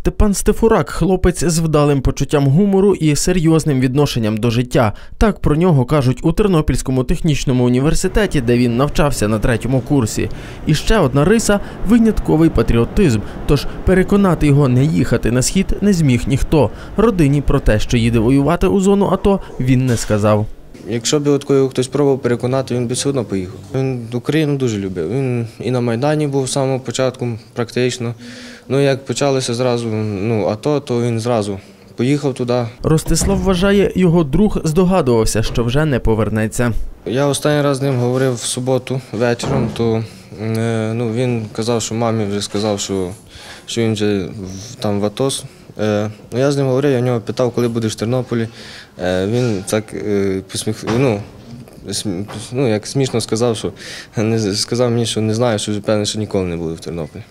Степан Стефурак, хлопець з вдалим почуттям гумору і серйозним відношенням до життя. Так про нього кажуть у Тернопільському технічному університеті, де він навчався на третьому курсі. І ще одна риса винятковий патріотизм. Тож переконати його не їхати на схід не зміг ніхто. Родині про те, що їде воювати у зону АТО, він не сказав. Якщо б його хтось пробував переконати, він би все одно поїхав. Він Україну дуже любив. Він і на Майдані був з самого початку, практично. Ну як почалося зразу, ну АТО, то він зразу поїхав туди. Ростислав вважає, його друг здогадувався, що вже не повернеться. Я останній раз з ним говорив в суботу вечором, то е, ну, він казав, що мамі вже сказав, що, що він вже там в АТО. Е, ну, я з ним говорив, я в нього питав, коли будеш в Тернополі. Е, він так посміх, ну, ну, як смішно сказав, що не, сказав мені, що не знаю, що певне, що ніколи не буде в Тернополі.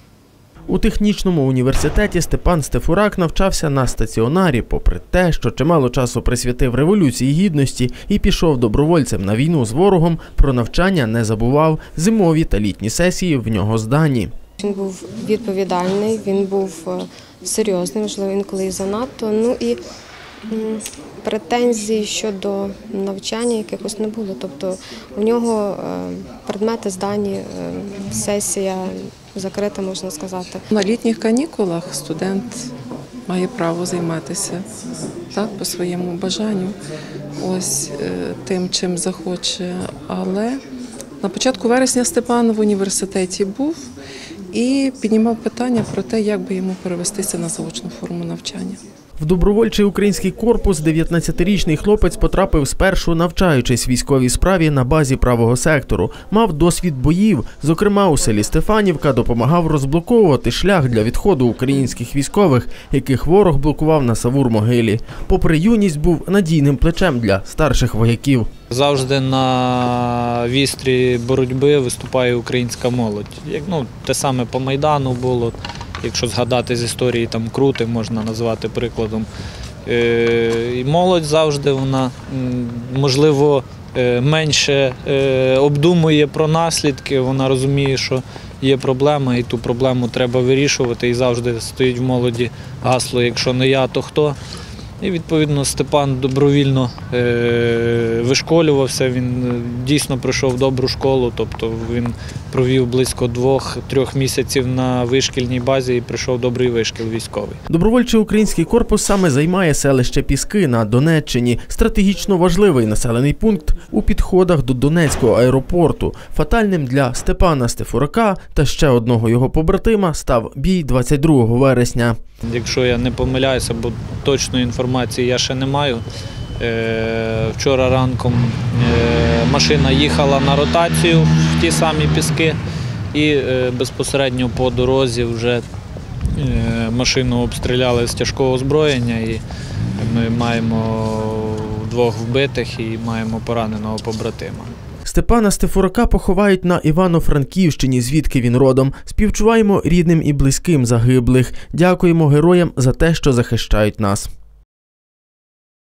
У технічному університеті Степан Стефурак навчався на стаціонарі, попри те, що чимало часу присвятив революції гідності і пішов добровольцем на війну з ворогом. Про навчання не забував. Зимові та літні сесії в нього здані. Він був відповідальний, він був е, серйозний, можливо, інколи занадто. Ну і претензій щодо навчання якихось не було. Тобто у нього е, предмети здані, е, сесія закрита, можна сказати. На літніх канікулах студент має право займатися так, по своєму бажанню, ось е, тим, чим захоче. Але на початку вересня Степан в університеті був і піднімав питання про те, як би йому перевестися на заочну форму навчання. В добровольчий український корпус 19-річний хлопець потрапив спершу, навчаючись військовій справі на базі правого сектору. Мав досвід боїв. Зокрема, у селі Стефанівка допомагав розблоковувати шлях для відходу українських військових, яких ворог блокував на Савур-могилі. Попри юність, був надійним плечем для старших вояків. Завжди на вістрі боротьби виступає українська молодь. Як ну те саме по майдану було. Якщо згадати з історії там крути, можна назвати прикладом. Е, і молодь завжди вона можливо е, менше е, обдумує про наслідки. Вона розуміє, що є проблема, і ту проблему треба вирішувати. І завжди стоїть в молоді гасло, якщо не я, то хто. І відповідно Степан добровільно е, вишколювався. Він е, дійсно пройшов добру школу, тобто він провів близько двох-трьох місяців на вишкільній базі і прийшов добрий вишкіл військовий. Добровольчий український корпус саме займає селище Піски на Донеччині, стратегічно важливий населений пункт у підходах до Донецького аеропорту. Фатальним для Степана Стефурака та ще одного його побратима став бій 22 вересня. Якщо я не помиляюся, бо точної інформації я ще не маю. Е, Вчора ранком е, машина їхала на ротацію в ті самі піски, і е, безпосередньо по дорозі вже машину обстріляли з тяжкого озброєння, і ми маємо двох вбитих і маємо пораненого побратима. Степана Стефурака поховають на Івано-Франківщині, звідки він родом. Співчуваємо рідним і близьким загиблих. Дякуємо героям за те, що захищають нас.